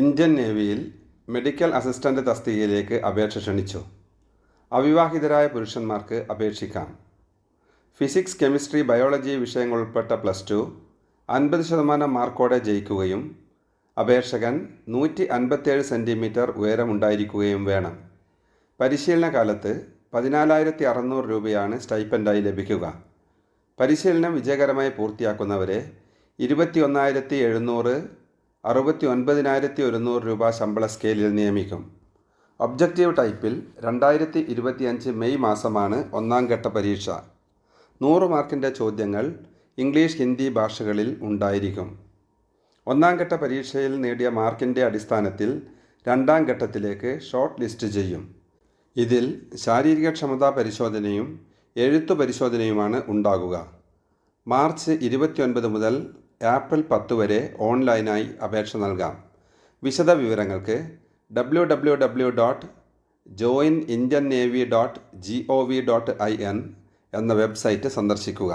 Indian നേവിയിൽ medical assistant തസ്തികയിലേക്ക് അപേക്ഷ ക്ഷണിച്ചു. അവിവാഹിതരായ പുരുഷന്മാർക്ക് അപേക്ഷിക്കാം. ഫിസിക്സ് കെമിസ്ട്രി ബയോളജി വിഷയങ്ങൾ ഉൾപ്പെട്ട പ്ലസ് ടു അൻപത് ശതമാനം മാർക്കോടെ ജയിക്കുകയും അപേക്ഷകൻ നൂറ്റി അൻപത്തേഴ് സെന്റിമീറ്റർ ഉയരമുണ്ടായിരിക്കുകയും വേണം. പരിശീലന കാലത്ത് പതിനാലായിരത്തി അറുന്നൂറ് രൂപയാണ് സ്റ്റൈപ്പൻഡായി ലഭിക്കുക. പരിശീലനം വിജയകരമായി പൂർത്തിയാക്കുന്നവരെ ഇരുപത്തി ഒന്നായിരത്തി എഴുന്നൂറ് അറുപത്തി ഒൻപതിനായിരത്തി ഒരുന്നൂറ് രൂപ ശമ്പള സ്കെയിലിൽ നിയമിക്കും. ഒബ്ജക്റ്റീവ് ടൈപ്പിൽ രണ്ടായിരത്തി ഇരുപത്തിയഞ്ച് മെയ് മാസമാണ് ഒന്നാം ഘട്ട പരീക്ഷ. നൂറ് മാർക്കിന്റെ ചോദ്യങ്ങൾ ഇംഗ്ലീഷ് ഹിന്ദി ഭാഷകളിൽ ഉണ്ടായിരിക്കും. ഒന്നാം ഘട്ട പരീക്ഷയിൽ നേടിയ മാർക്കിന്റെ അടിസ്ഥാനത്തിൽ രണ്ടാം ഘട്ടത്തിലേക്ക് ഷോർട്ട് ലിസ്റ്റ് ചെയ്യും. ഇതിൽ ശാരീരിക ക്ഷമതാ പരിശോധനയും എഴുത്തു പരിശോധനയുമാണ് ഉണ്ടാകുക. മാർച്ച് ഇരുപത്തിയൊൻപത് മുതൽ ഏപ്രിൽ പത്ത് വരെ ഓൺലൈനായി അപേക്ഷ നൽകാം. വിശദ വിവരങ്ങൾക്ക് W W W dot join Indian navy dot G O V dot I N എന്ന വെബ്സൈറ്റ് സന്ദർശിക്കുക.